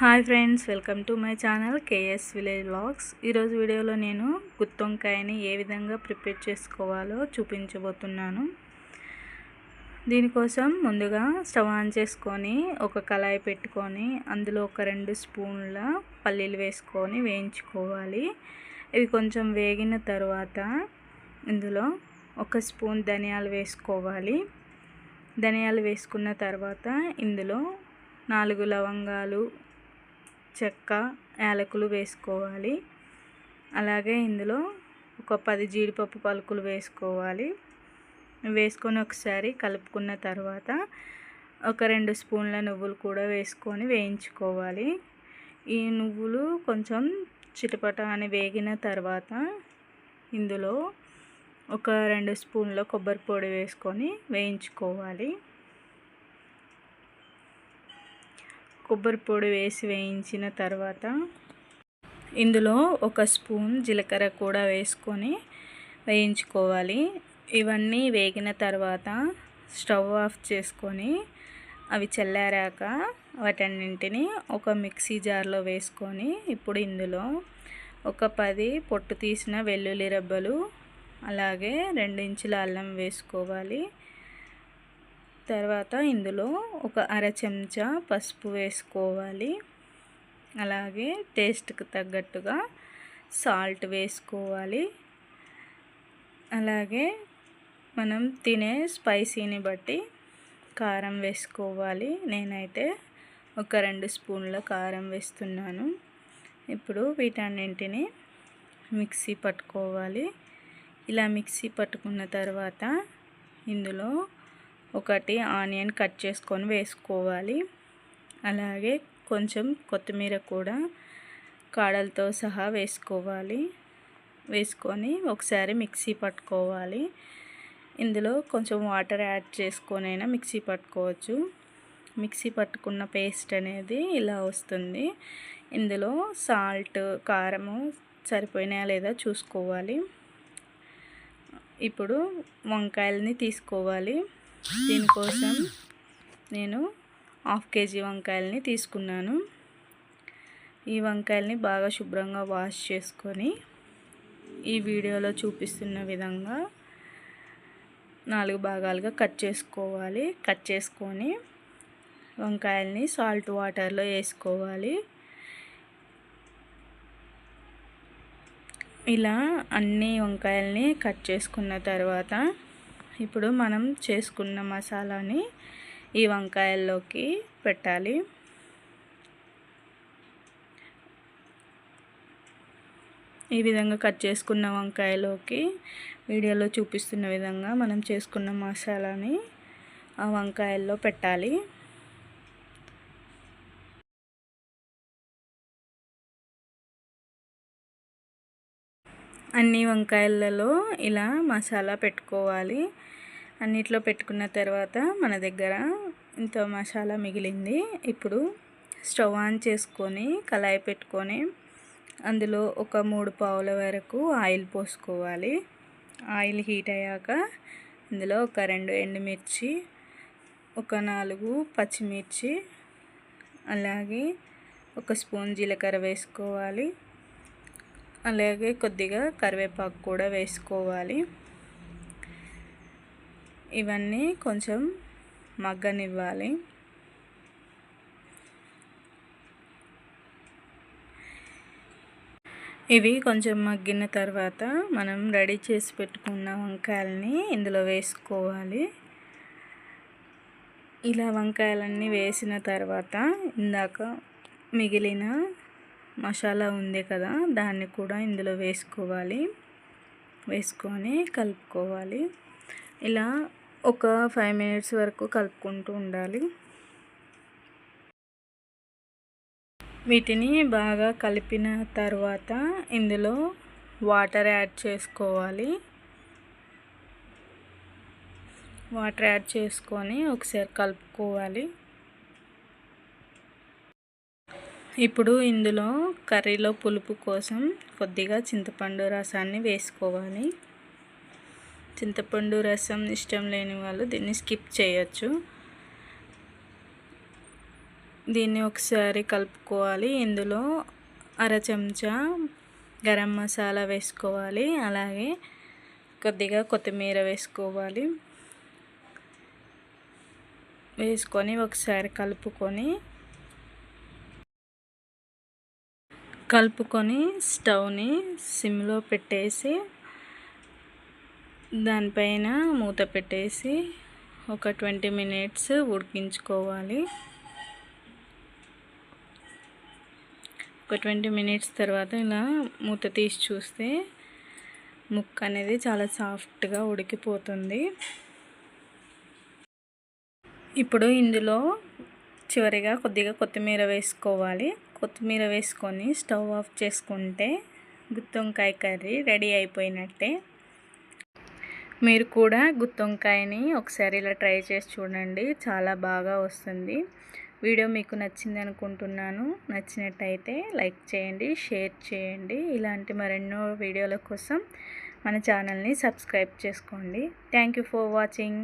Hi friends welcome to my channel K S village vlogs ఈరోజు వీడియోలో నేను గుత్తొంకాయని ఏ విధంగా ప్రిపేర్ చేసుకోవాలో చూపించబోతున్నాను. దీనికోసం ముందుగా స్టవ్ ఆన్ చేసుకొని ఒక కళాయి పెట్టుకొని అందులో ఒక రెండు స్పూన్ల పల్లీలు వేసుకొని వేయించుకోవాలి. ఇవి కొంచెం వేగిన తర్వాత ఇందులో ఒక స్పూన్ ధనియాలు వేసుకోవాలి. ధనియాలు వేసుకున్న తర్వాత ఇందులో నాలుగు లవంగాలు చెక్క యాలకులు వేసుకోవాలి. అలాగే ఇందులో ఒక పది జీడిపప్పు పలుకులు వేసుకోవాలి. వేసుకొని ఒకసారి కలుపుకున్న తర్వాత ఒక రెండు స్పూన్ల నువ్వులు కూడా వేసుకొని వేయించుకోవాలి. ఈ నువ్వులు కొంచెం చిటపట అని వేగిన తర్వాత ఇందులో ఒక రెండు స్పూన్ల కొబ్బరి పొడి వేసుకొని వేయించుకోవాలి. కొబ్బరి పొడి వేసి వేయించిన తర్వాత ఇందులో ఒక స్పూన్ జీలకర్ర కూడా వేసుకొని వేయించుకోవాలి. ఇవన్నీ వేగిన తర్వాత స్టవ్ ఆఫ్ చేసుకొని అవి చల్లారాక వాటన్నింటిని ఒక మిక్సీ జార్లో వేసుకొని ఇప్పుడు ఇందులో ఒక పది పొట్టు తీసిన వెల్లుల్లి రబ్బలు అలాగే రెండు ఇంచుల అల్లం వేసుకోవాలి. తర్వాత ఇందులో ఒక అర చెంచా పసుపు వేసుకోవాలి. అలాగే టేస్ట్కి తగ్గట్టుగా సాల్ట్ వేసుకోవాలి. అలాగే మనం తినే స్పైసీని బట్టి కారం వేసుకోవాలి. నేనైతే ఒక రెండు స్పూన్ల కారం వేస్తున్నాను. ఇప్పుడు వీటన్నింటిని మిక్సీ పట్టుకోవాలి. ఇలా మిక్సీ పట్టుకున్న తర్వాత ఇందులో ఒకటి ఆనియన్ కట్ చేసుకొని వేసుకోవాలి. అలాగే కొంచెం కొత్తిమీర కూడా కాడలతో సహా వేసుకోవాలి. వేసుకొని ఒకసారి మిక్సీ పట్టుకోవాలి. ఇందులో కొంచెం వాటర్ యాడ్ చేసుకొనైనా మిక్సీ పట్టుకోవచ్చు. మిక్సీ పట్టుకున్న పేస్ట్ అనేది ఇలా వస్తుంది. ఇందులో సాల్ట్ కారము సరిపోయినా లేదా చూసుకోవాలి. ఇప్పుడు వంకాయలని తీసుకోవాలి. దీనికోసం నేను హాఫ్ కేజీ వంకాయలని తీసుకున్నాను. ఈ వంకాయలని బాగా శుభ్రంగా వాష్ చేసుకొని ఈ వీడియోలో చూపిస్తున్న విధంగా నాలుగు భాగాలుగా కట్ చేసుకోవాలి. కట్ చేసుకొని వంకాయల్ని సాల్ట్ వాటర్లో వేసుకోవాలి. ఇలా అన్ని వంకాయల్ని కట్ చేసుకున్న తర్వాత ఇప్పుడు మనం చేసుకున్న మసాలాని ఈ వంకాయల్లోకి పెట్టాలి. ఈ విధంగా కట్ చేసుకున్న వంకాయలోకి వీడియోలో చూపిస్తున్న విధంగా మనం చేసుకున్న మసాలాని ఆ వంకాయల్లో పెట్టాలి. అన్ని వంకాయలలో ఇలా మసాలా పెట్టుకోవాలి. అన్నిట్లో పెట్టుకున్న తర్వాత మన దగ్గర ఇంత మసాలా మిగిలింది. ఇప్పుడు స్టవ్ ఆన్ చేసుకొని కళాయి పెట్టుకొని అందులో ఒక మూడు పావుల వరకు ఆయిల్ పోసుకోవాలి. ఆయిల్ హీట్ అయ్యాక ఇందులో ఒక రెండు ఎండుమిర్చి ఒక నాలుగు పచ్చిమిర్చి అలాగే ఒక స్పూన్ జీలకర్ర వేసుకోవాలి. అలాగే కొద్దిగా కరివేపాకు కూడా వేసుకోవాలి. ఇవన్నీ కొంచెం మగ్గనివ్వాలి. ఇవి కొంచెం మగ్గిన తర్వాత మనం రెడీ చేసి పెట్టుకున్న వంకాయలని ఇందులో వేసుకోవాలి. ఇలా వంకాయలన్నీ వేసిన తర్వాత ఇందాక మిగిలిన మసాలా ఉంది కదా దాన్ని కూడా ఇందులో వేసుకోవాలి. వేసుకొని కలుపుకోవాలి. ఇలా ఒక ఫైవ్ మినిట్స్ వరకు కలుపుకుంటూ ఉండాలి. వీటిని బాగా కలిపిన తర్వాత ఇందులో వాటర్ యాడ్ చేసుకోవాలి. వాటర్ యాడ్ చేసుకొని ఒకసారి కలుపుకోవాలి. ఇప్పుడు ఇందులో కర్రీలో పులుపు కోసం కొద్దిగా చింతపండు రసాన్ని వేసుకోవాలి. చింతపండు రసం ఇష్టం లేని వాళ్ళు దీన్ని స్కిప్ చేయొచ్చు. దీన్ని ఒకసారి కలుపుకోవాలి. ఇందులో అర చెంచా గరం మసాలా వేసుకోవాలి. అలాగే కొద్దిగా కొత్తిమీర వేసుకోవాలి. వేసుకొని ఒకసారి కలుపుకొని కలుపుకొని స్టవ్ని సిమ్లో పెట్టేసి దానిపైన మూత పెట్టేసి ఒక ట్వంటీ మినిట్స్ ఉడికించుకోవాలి. ఒక ట్వంటీ మినిట్స్ తర్వాత ఇలా మూత తీసి చూస్తే ముక్క అనేది చాలా సాఫ్ట్గా ఉడికిపోతుంది. ఇప్పుడు ఇందులో చివరిగా కొద్దిగా కొత్తిమీర వేసుకోవాలి. కొత్తిమీర వేసుకొని స్టవ్ ఆఫ్ చేసుకుంటే గుత్తొంకాయ కర్రీ రెడీ అయిపోయినట్టే. మీరు కూడా గుత్తొంకాయని ఒకసారి ఇలా ట్రై చేసి చూడండి. చాలా బాగా వస్తుంది. వీడియో మీకు నచ్చింది అనుకుంటున్నాను. నచ్చినట్టయితే లైక్ చేయండి షేర్ చేయండి. ఇలాంటి మరెన్నో వీడియోల కోసం మన ఛానల్ని సబ్స్క్రైబ్ చేసుకోండి. Thank for watching.